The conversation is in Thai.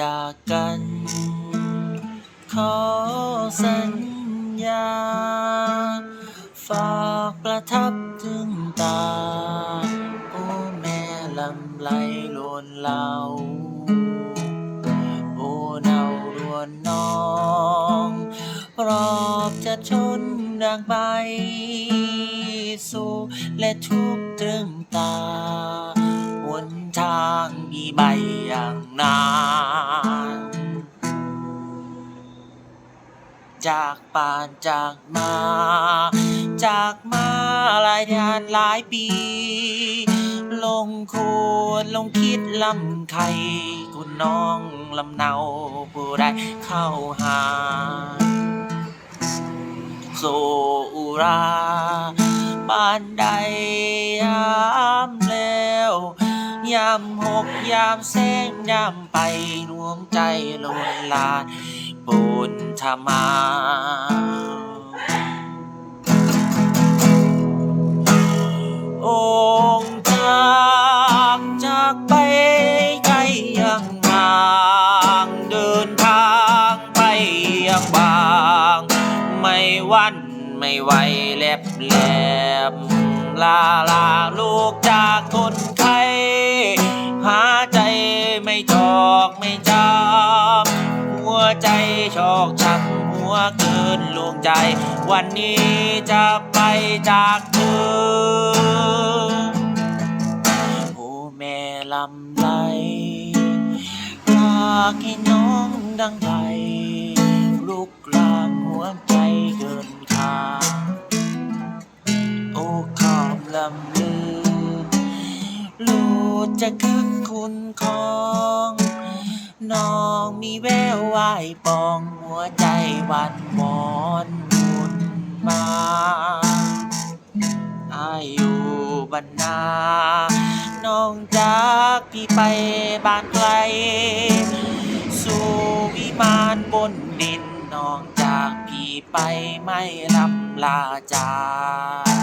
จากกัน ขอสัญญา ฝากประทับถึงตา โอ้แม่ลำไหลโลนเลาโอ้เนาดวนน้องปลอบจะชนดังใบสู่และทุกข์ถึงตาหนทางมีใบอย่างนา จากป่านจากมา จากมาหลายทานหลายปี ลงควรลงคิดลำไข่คุณน้องลำเนาผู้ใดเข้าหา โซอุราบ้านใดยามแล้วยามหกยามแสงยามไปรวมใจลนลาน บุญธรรมาองค์จากจากไปไกลยังห่างเดินทางไปยังบาง ไม่วันไม่ไหวแลบแหลมลาลาลูกจากคนไข้หาใจไม่จอกไม่ ชอกช้ำหัวเกินลวงใจ วันนี้จะไปจากเธอโอ้แม่ลำไหลอยากให้น้องดังไกลลุกลามหัวใจเกินคาดโอ้ขอบลำลือลูกจะคึกคุณของ น้องมีแวววายปองหัวใจวันหมอนหุนมาอายุบรรณา น้องจากพี่ไปบ้านไกล สู่วิมานบนดิน น้องจากพี่ไปไม่ลำลาจาก